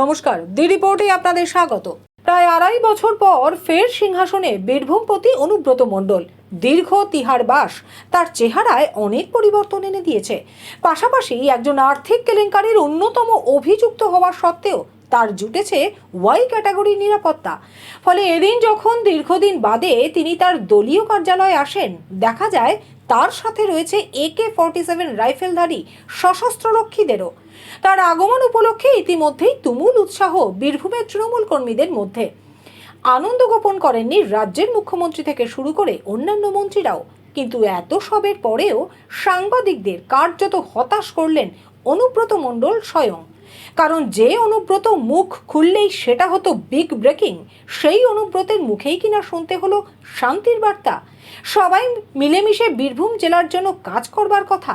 নমস্কার দি রিপোর্টে আপনাদের স্বাগত। প্রায় আড়াই বছর পর ফের সিংহাসনে বীরভূমপতি অনুব্রত মণ্ডল। দীর্ঘ তিহার বাস, তার চেহারায় অনেক পরিবর্তন এনে দিয়েছে। পাশাপাশি একজন আর্থিক কেলেঙ্কারির অন্যতম অভিযুক্ত হওয়া সত্ত্বেও তার জুটেছে ওয়াই ক্যাটাগরির নিরাপত্তা। ফলে এদিন যখন দীর্ঘদিন বাদে তিনি তার দলীয় কার্যালয়ে আসেন, দেখা যায় তার সাথে রয়েছে একে ফর্টি সেভেন রাইফেলধারী সশস্ত্র রক্ষীদেরও তার আগমন উপলক্ষে ইতিমধ্যেই তুমুল উৎসাহ বীরভূমের তৃণমূল কর্মীদের মধ্যে। আনন্দ গোপন করেননি রাজ্যের মুখ্যমন্ত্রী থেকে শুরু করে অন্যান্য মন্ত্রীরাও। কিন্তু এত সবের পরেও সাংবাদিকদের কার্যত হতাশ করলেন অনুব্রত মণ্ডল স্বয়ং। কারণ যে অনুব্রত মুখ খুললেই সেটা হতো বিগ ব্রেকিং, সেই অনুব্রতের মুখেই কিনা শুনতে হলো শান্তির বার্তা। সবাই মিলেমিশে বীরভূম জেলার জন্য কাজ করবার কথা।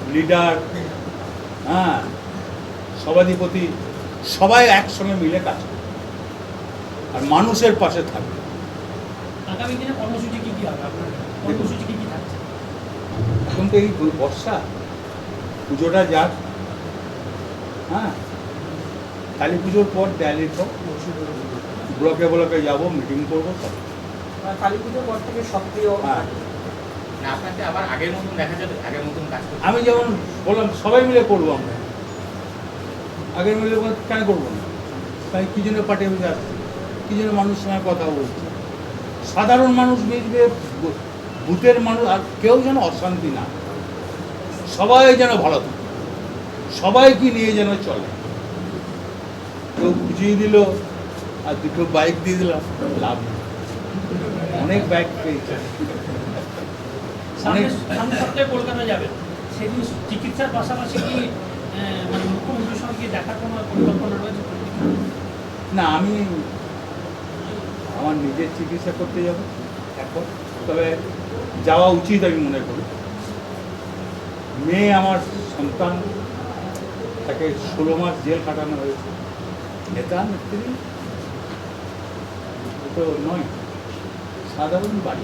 লিডার হ্যাঁ সভাধিপতি সবাই একসঙ্গে মিলে কাজ করবে আর মানুষের পাশে থাকবে। আগামী দিনে কর্মসূচি কি কি হবে? আপনার কর্মসূচি কি কি থাকছে? এখন তো এই বর্ষা পুজোটা যাক হ্যাঁ কালী পুজোর পর দেয়ালির পর ব্লকে ব্লকে যাব মিটিং করব সব। কালী পুজোর পর থেকে সক্রিয় হ্যাঁ আপনাকে আবার আগের মতন দেখা যাবে আগের মতন কাজ করতে আমি যেমন বললাম সবাই মিলে করব আমরা। আগের মিলে কেন করব না? তাই কি জন্য পার্টি অফিসে আসছে? কি জন্য মানুষ সঙ্গে কথা বলছে? সাধারণ মানুষ মিলবে বু- বুথের মানুষ আর কেউ যেন অশান্তি না সবাই যেন ভালো থাকে। সবাইকে নিয়ে যেন চলে। কেউ বুঝিয়ে দিল আর দুটো বাইক দিয়ে দিলাম লাভ অনেক বাইক পেয়েছে। অনেক সপ্তাহে কলকাতা যাবেন সেদিন চিকিৎসার পাশাপাশি কি মানে মুখ্যমন্ত্রীর সঙ্গে কি দেখার কোনো পরিকল্পনা রয়েছে না আমি আমার নিজের চিকিৎসা করতে যাব এখন তবে যাওয়া উচিত আমি মনে করি। মেয়ে আমার সন্তান তাকে ষোলো মাস জেল কাটানো হয়েছে। নেতা নেত্রী তো নয় সাধারণ বাড়ি।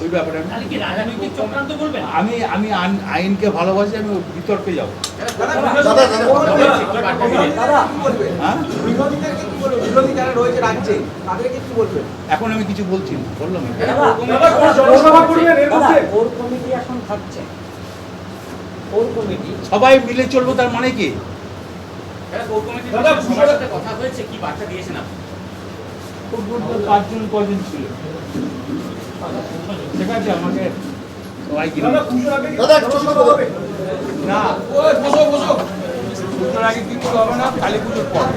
ওই ব্যাপারে আমি আমি আমি আইনকে ভালোবাসি আমি বিতর্কে যাব। দাদা কি বলবেন হ্যাঁ? বিরোধীদেরকে কি বলবেন বিরোধী যারা রয়েছে রাজ্যে তাদেরকে কি বলবেন এখন আমি কিছু বলছি না। বললাম ওর কমিটি এখন থাকছে। ওর কমিটি? সবাই মিলে চলবো তার মানে কি? কথা হয়েছে কি বার্তা দিয়েছেন আপনি? পাঁচজন কজন ছিল ঠিক আছে আমাকে হবে। না পুজোর আগে কিছু হবে না কালী পুজোর পর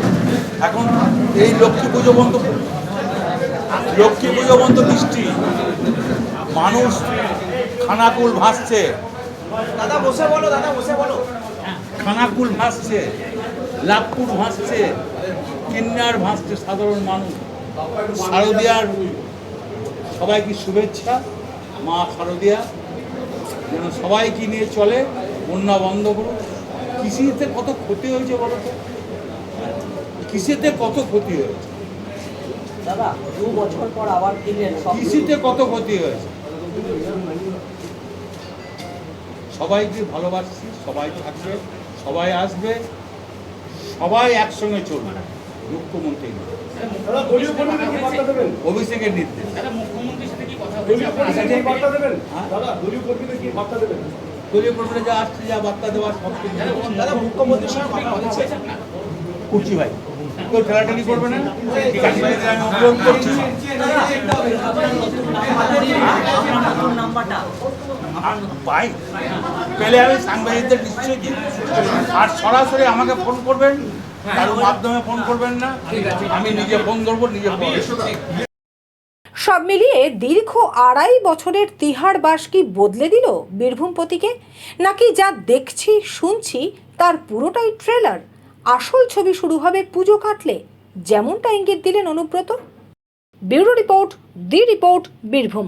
এখন এই লক্ষ্মী পুজো বন্ধ লক্ষ্মী পুজো বন্ধ বৃষ্টি। মানুষ খানাকুল ভাসছে। দাদা বসে বলো দাদা বসে বলো। খানাকুল ভাসছে লাভপুর ভাসছে কিন্নার ভাসছে সাধারণ মানুষ। শারদিয়ার সবাইকে শুভেচ্ছা মা শারদিয়া যেন সবাইকে নিয়ে চলে বন্যা বন্ধ করুন কৃষিতে কত ক্ষতি হয়েছে বলো তো? কৃষিতে কত ক্ষতি হয়েছে? দাদা দু বছর পর আবার দিলেন কৃষিতে কত ক্ষতি হয়েছে? সবাইকে ভালোবাসছি সবাই থাকবে সবাই আসবে সবাই একসঙ্গে চলবে। মুখ্যমন্ত্রী অভিষেকের নির্দেশ হ্যাঁ? দলীয় কর্মীরা যা আসছে যা বার্তা দেওয়ার সব কিছু। দাদা মুখ্যমন্ত্রীর সঙ্গে কথা কথা হয়েছে হয়েছে করছি ভাই। কেউ ঠেলাঠেলি করবে না? আমি পাই পেলে আমি সাংবাদিকদের নিশ্চয়ই আর সরাসরি আমাকে ফোন করবেন? কারোর মাধ্যমে ফোন করবেন না। আমি নিজে ফোন করব নিজে সব মিলিয়ে দীর্ঘ আড়াই বছরের তিহার বাস কি বদলে দিল বীরভূম পতিকে নাকি যা দেখছি শুনছি তার পুরোটাই ট্রেলার আসল ছবি শুরু হবে পুজো কাটলে। যেমনটা ইঙ্গিত দিলেন Anubrata. Bureau report the report Birbhum.